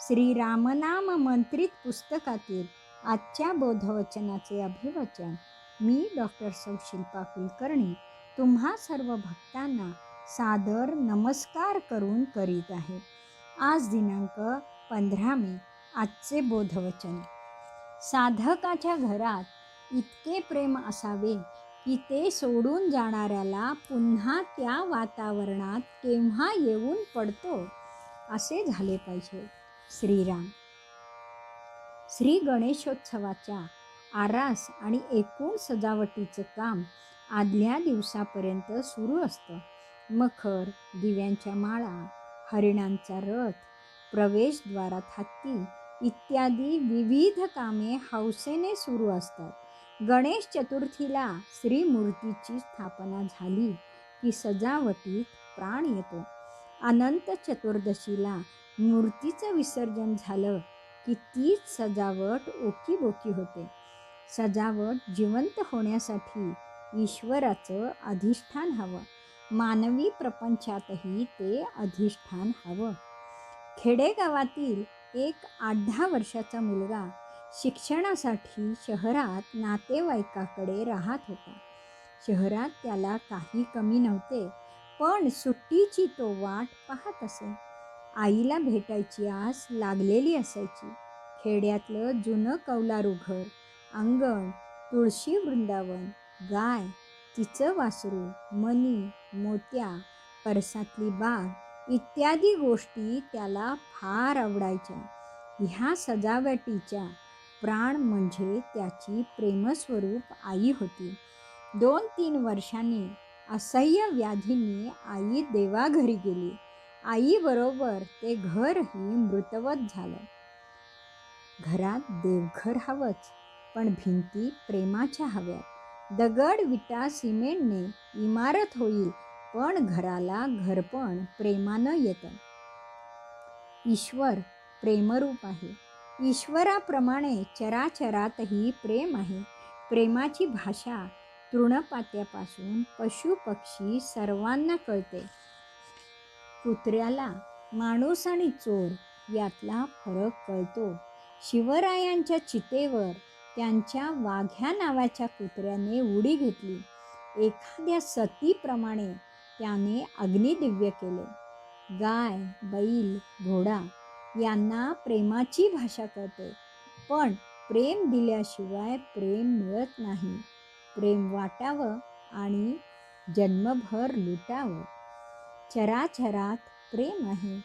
श्री रामनाम मंत्रित पुस्तकातील आजच्या बोधवचनाचे अभिवचन मी डॉक्टर सौ शिल्पा कुलकर्णी तुम्हा सर्व भक्तांना सादर नमस्कार करून करीत आहे. आज दिनांक पंधरा मे आजचे बोधवचन. साधकाच्या घरात इतके प्रेम असावे की ते सोडून जाणाऱ्याला पुन्हा त्या वातावरणात केव्हा येऊन पडतो असे झाले पाहिजे. श्रीराम. श्री गणेशोत्सवाच्या आरास आणि एकूण सजावटीचं काम आदल्या दिवसापर्यंत सुरू असतं. मखर दिव्यांच्या माळा हरिणांचा रथ प्रवेशद्वारात हत्ती इत्यादी विविध कामे हौसेने सुरू असतात. गणेश चतुर्थीला श्रीमूर्तीची स्थापना झाली की सजावटीत प्राण येतो. अनंत चतुर्दशीला मूर्तीचं विसर्जन झालं की तीच सजावट ओकीबोकी होते. सजावट जिवंत होण्यासाठी ईश्वराचं अधिष्ठान हवं. मानवी प्रपंचातही ते अधिष्ठान हवं. खेडेगावातील एक आठ दहा वर्षाचा मुलगा शिक्षणासाठी शहरात नातेवाईकाकडे राहत होता. शहरात त्याला काही कमी नव्हते. पण सुट्टीची तो वाट पाहत असे. आईला भेटायची आस लागलेली असायची. खेड्यातलं जुनं कौलारू घर अंगण तुळशी वृंदावन गाय तिचं वासरू मणी मोत्या परसातली बाग इत्यादी गोष्टी त्याला फार आवडायच्या. ह्या सजावटीच्या प्राण म्हणजे त्याची प्रेमस्वरूप आई होती. दोन तीन वर्षांनी असह्य व्याधींनी आई देवाघरी गेली. आईबरोबर ते घरही मृतवत झालं. घरात देवघर हवंच पण भिंती प्रेमाच्या हव्यात. दगड विटा सिमेंटने इमारत होईल पण घराला घरपण प्रेमानं येतं. ईश्वर प्रेमरूप आहे. ईश्वराप्रमाणे चराचरातही प्रेम आहे. प्रेमाची भाषा तृणपात्यापासून पशु पक्षी सर्वांना कळते. कुत्र्याला माणूस आणि चोर यातला फरक कळतो. शिवरायांच्या चितेवर त्यांच्या वाघ्या नावाच्या कुत्र्याने उडी घेतली. एखाद्या सतीप्रमाणे त्याने अग्निदिव्य केले. गाय बैल घोडा यांना प्रेमाची भाषा कळते. पण प्रेम दिल्याशिवाय प्रेम मिळत नाही. प्रेम वाटावं आणि जन्मभर लुटावं. चराचरात प्रेम आहे.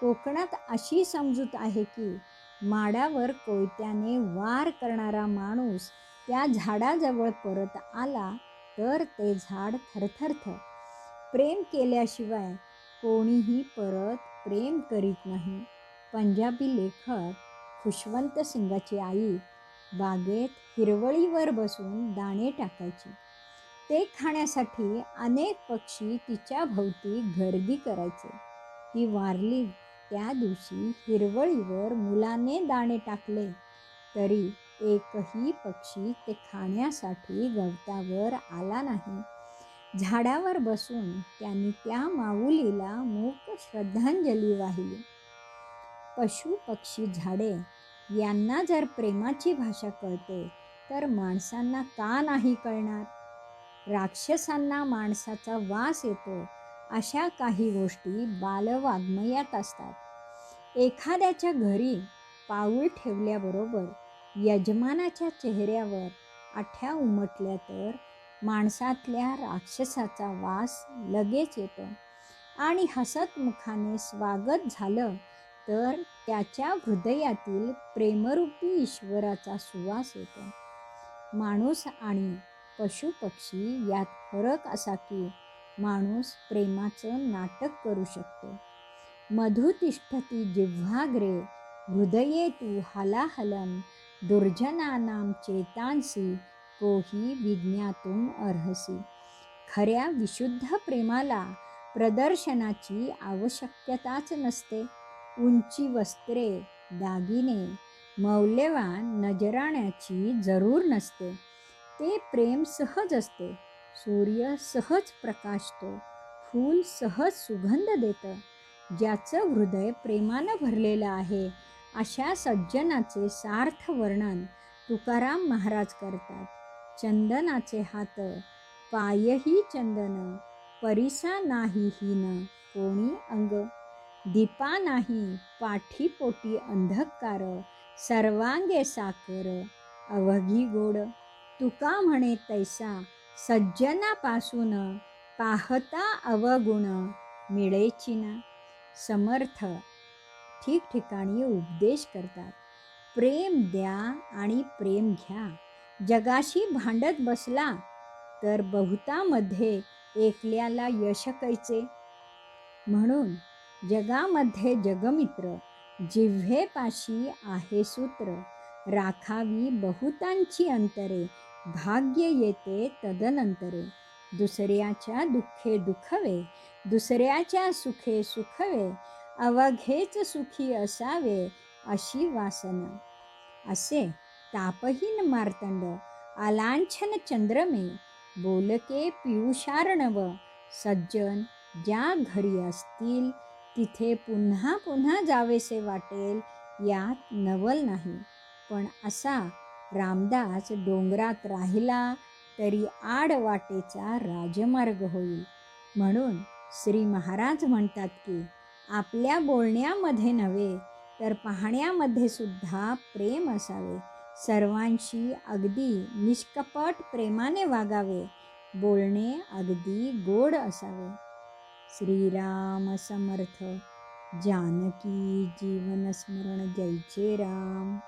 कोकणात अशी समजूत आहे की माडावर कोयत्याने वार करणारा माणूस त्या झाडाजवळ परत आला तर ते झाड थरथरथ प्रेम केल्याशिवाय कोणीही परत प्रेम करीत नाही. पंजाबी लेखक खुशवंत सिंगाची आई बागेत हिरवळीवर बसून दाणे टाकायची. ते खाण्यासाठी अनेक पक्षी तिच्या भोवती गर्दी करायचे. ती वारली. त्या दिवशी हिरवळीवर मुलाने दाणे टाकले. तरी एकही पक्षी ते खाण्यासाठी गवतावर आला नाही. झाडावर बसून त्यांनी त्या माऊलीला मूक श्रद्धांजली वाहिली. पशु पक्षी झाडे यांना जर प्रेमाची भाषा कळते तर माणसांना का नाही कळणार? राक्षसांना माणसाचा वास येतो अशा काही गोष्टी बालवाङ्मयात असतात. एखाद्याच्या घरी पाऊल ठेवल्याबरोबर यजमानाच्या चेहऱ्यावर आठ्या उमटल्या तर माणसातल्या राक्षसाचा वास लगेच येतो आणि हसतमुखाने स्वागत झालं तर त्याच्या हृदयातील प्रेमरूपी ईश्वराचा सुवास येतो माणूस आणि पशुपक्षी यात फरक असा की माणूस प्रेमाचं नाटक करू शकतो. मधुतिष्ठती जिव्हाग्रे हृदये तू हलाहलम दुर्जनानां चेतांसी कोही विज्ञातून अर्हसी. खऱ्या विशुद्ध प्रेमाला प्रदर्शनाची आवश्यकताच नसते. उंची वस्त्रे दागिने मौल्यवान नजराण्याची जरूर नसते. ते प्रेम सहज असते. सूर्य सहज प्रकाशतो. फूल सहज सुगंध देतं. ज्याचं हृदय प्रेमानं भरलेलं आहे अशा सज्जनाचे सार्थ वर्णन तुकाराम महाराज करतात. चंदनाचे हात पायही चंदन परिसा नाही हीन कोणी अंग. दीपा नाही पाठीपोटी अंधकार सर्वांगे साकर अवघी गोड. तुका म्हणे तैसा सज्जनापासून पाहता अवगुण मिळेची ना समर्थ ठिकठिकाणी उपदेश करतात. प्रेम द्या आणि प्रेम घ्या. जगाशी भांडत बसला तर बहुतामध्ये एकल्याला यश कैचे? म्हणून जगामध्ये जगमित्र जिव्हेपाशी आहे सूत्र. राखावी बहुतांची अंतरे भाग्य येते तदनंतरे. दुसऱ्याच्या दुःखे दुखवे दुसऱ्याच्या सुखे सुखवे अवघेच सुखी असावे अशी वासना. असे तापहीन मार्तंड आलांछन चंद्रमे बोलके पियुषार्णव सज्जन ज्या घरी असतील तिथे पुन्हा पुन्हा जावेसे वाटेल यात नवल नाही. पण असा रामदास डोंगरात राहिला तरी आडवाटेचा राजमार्ग होईल. म्हणून श्री महाराज म्हणतात की आपल्या बोलण्यामध्ये नव्हे तर पाहण्यामध्ये सुद्धा प्रेम असावे. सर्वांशी अगदी निष्कपट प्रेमाने वागावे. बोलणे अगदी गोड असावे. श्रीराम समर्थ जानकी जीवन स्मरण जयचे राम।